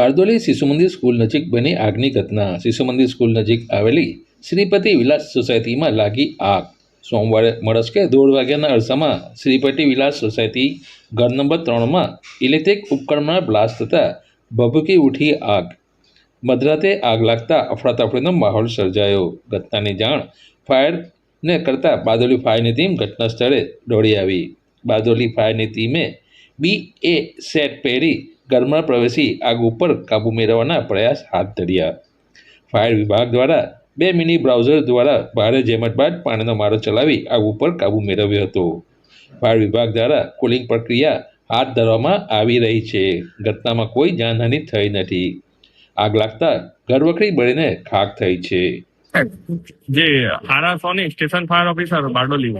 બારદોલી શિશુ મંદિર સ્કૂલ નજીક બની આગની ઘટના. શિશુ મંદિર સ્કૂલ નજીક આવેલી શ્રીપતિ વિલાસ સોસાયટીમાં લાગી આગ. સોમવારે મળસ્કે દોઢ વાગ્યાના અરસામાં શ્રીપતિ વિલાસ સોસાયટી ઘર નંબર ત્રણમાં ઇલેક્ટ્રિક ઉપકરણમાં બ્લાસ્ટ થતાં ભભૂકી ઉઠી આગ. મધરાતે આગ લાગતા અફડાતફડીનો માહોલ સર્જાયો. ઘટનાની જાણ ફાયરને કરતાં બારદોલી ફાયરની ટીમ ઘટના સ્થળે દોડી આવી. બારદોલી ફાયરની ટીમે બી એ સેટ પહેરી ઘરમાં પ્રવેશી આગ ઉપર કાબૂ મેળવવાના પ્રયાસ હાથ ધર્યા. ફાયર વિભાગ દ્વારા બે મિની બ્રાઉઝર દ્વારા ભારે જેમટ બાદ પાણીનો મારો ચલાવી આગ ઉપર કાબૂ મેળવ્યો હતો. ફાયર વિભાગ દ્વારા કુલિંગ પ્રક્રિયા હાથ ધરવામાં આવી રહી છે. ઘટનામાં કોઈ જાનહાનિ થઈ નથી. આગ લાગતા ઘરવખરી બળીને ખાક થઈ છે. જે આરા Soni station fire officer Bardoli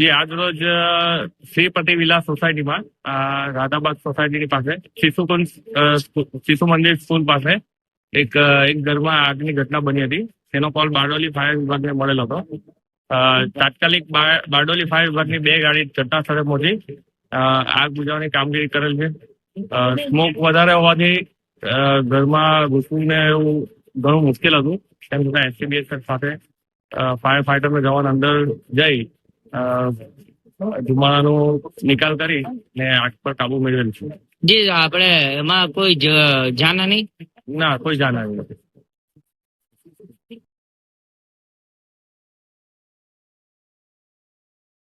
જે આજરોજ શ્રી પતિ વિલાસ સોસાયટીમાં રાધાબાગ સોસાયટીની પાસે શિશુ કુંજ, અ, સ્કૂ- શિશુ મંદિર સ્કૂલ પાસે એક એક ઘરમાં આગની ઘટના બની હતી. તેનો કોલ બારડોલી ફાયર વિભાગને મળેલો હતો. તાત્કાલિક બારડોલી ફાયર વિભાગની બે ગાડી ઘટના સ્થળે પહોંચી. આગ બુઝાવવાની કામગીરી કરેલ છે. સ્મોક વધારે હોવાથી ઘરમાં ઘૂસવું એવું ઘણું મુશ્કેલ હતું. તેમ છતાં એસસીબીએસ સાથે ફાયર ફાઈટરનો જવાન અંદર જઈ ધુમાડાનો નિકાલ કરી ને આગ પર કાબુ મેળવેલ છે. જે આપણે એમાં કોઈ જ- નહીં? ના કોઈ જાના નથી